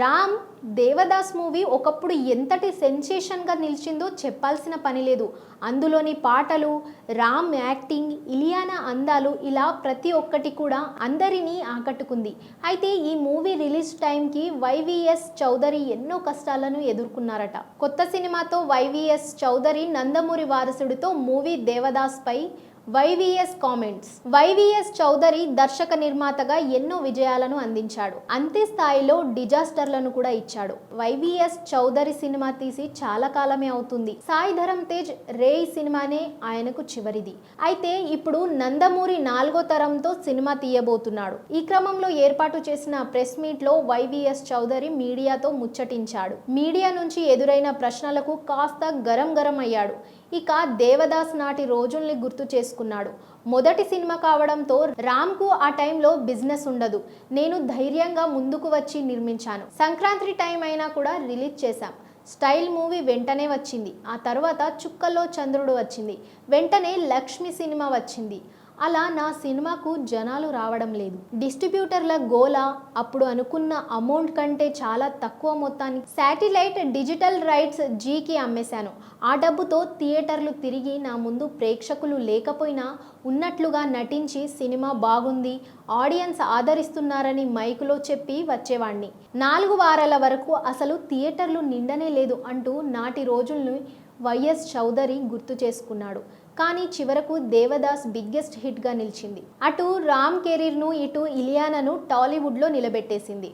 Ram Devdas movie ఒకప్పుడు ఎంతటి సెన్సేషన్గా నిలిచిందో చెప్పాల్సిన పని లేదు. అందులోని పాటలు రామ్ యాక్టింగ్ ఇలియానా అందాలు ఇలా ప్రతి ఒక్కటి కూడా అందరినీ ఆకట్టుకుంది. అయితే ఈ మూవీ రిలీజ్ టైంకి వైవిఎస్ చౌదరి ఎన్నో కష్టాలను ఎదుర్కొన్నారట. కొత్త సినిమాతో వైవిఎస్ చౌదరి నందమూరి వారసుడితో మూవీ దేవదాస్ పై వైవిఎస్ కామెంట్స్. వైవిఎస్ చౌదరి దర్శక నిర్మాతగా ఎన్నో విజయాలను అందించాడు. అంతే స్థాయిలో డిజాస్టర్లను కూడా ఇచ్చాడు. వైవిఎస్ చౌదరి సినిమా తీసి చాలా కాలమే అవుతుంది. సాయి ధరమ్ తేజ్ రే సినిమానే ఆయనకు చివరిది. అయితే ఇప్పుడు నందమూరి నాలుగో తరంతో సినిమా తీయబోతున్నాడు. ఈ క్రమంలో ఏర్పాటు చేసిన ప్రెస్ మీట్లో వైవిఎస్ చౌదరి మీడియాతో ముచ్చటించాడు. మీడియా నుంచి ఎదురైన ప్రశ్నలకు కాస్త గరం గరం అయ్యాడు. ఇక దేవదాస్ నాటి రోజుల్ని గుర్తు చేసుకున్నాడు. మొదటి సినిమా కావడంతో రామ్కు ఆ టైంలో బిజినెస్ ఉండదు. నేను ధైర్యంగా ముందుకు వచ్చి నిర్మించాను. సంక్రాంతి టైం అయినా కూడా రిలీజ్ చేశాం. స్టైల్ మూవీ వెంటనే వచ్చింది. ఆ తర్వాత చుక్కల్లో చంద్రుడు వచ్చింది. వెంటనే లక్ష్మి సినిమా వచ్చింది. అలా నా సినిమాకు జనాలు రావడం లేదు. డిస్ట్రిబ్యూటర్ల గోల అప్పుడు అనుకున్న అమౌంట్ కంటే చాలా తక్కువ మొత్తానికి శాటిలైట్ డిజిటల్ రైట్స్ జీకి అమ్మేశాను. ఆ డబ్బుతో థియేటర్లు తిరిగి నా ముందు ప్రేక్షకులు లేకపోయినా ఉన్నట్లుగా నటించి సినిమా బాగుంది ఆడియన్స్ ఆదరిస్తున్నారని మైకులో చెప్పి వచ్చేవాణ్ణి. నాలుగు వారాల వరకు అసలు థియేటర్లు నిండనే లేదు అంటూ నాటి రోజుల్ని వైఎస్ చౌదరి గుర్తు చేసుకున్నాడు. కానీ చివరకు దేవదాస్ బిగ్గెస్ట్ హిట్గా నిలిచింది. అటు రామ్ కెరీర్ను ఇటు ఇలియానాను టాలీవుడ్లో నిలబెట్టేసింది.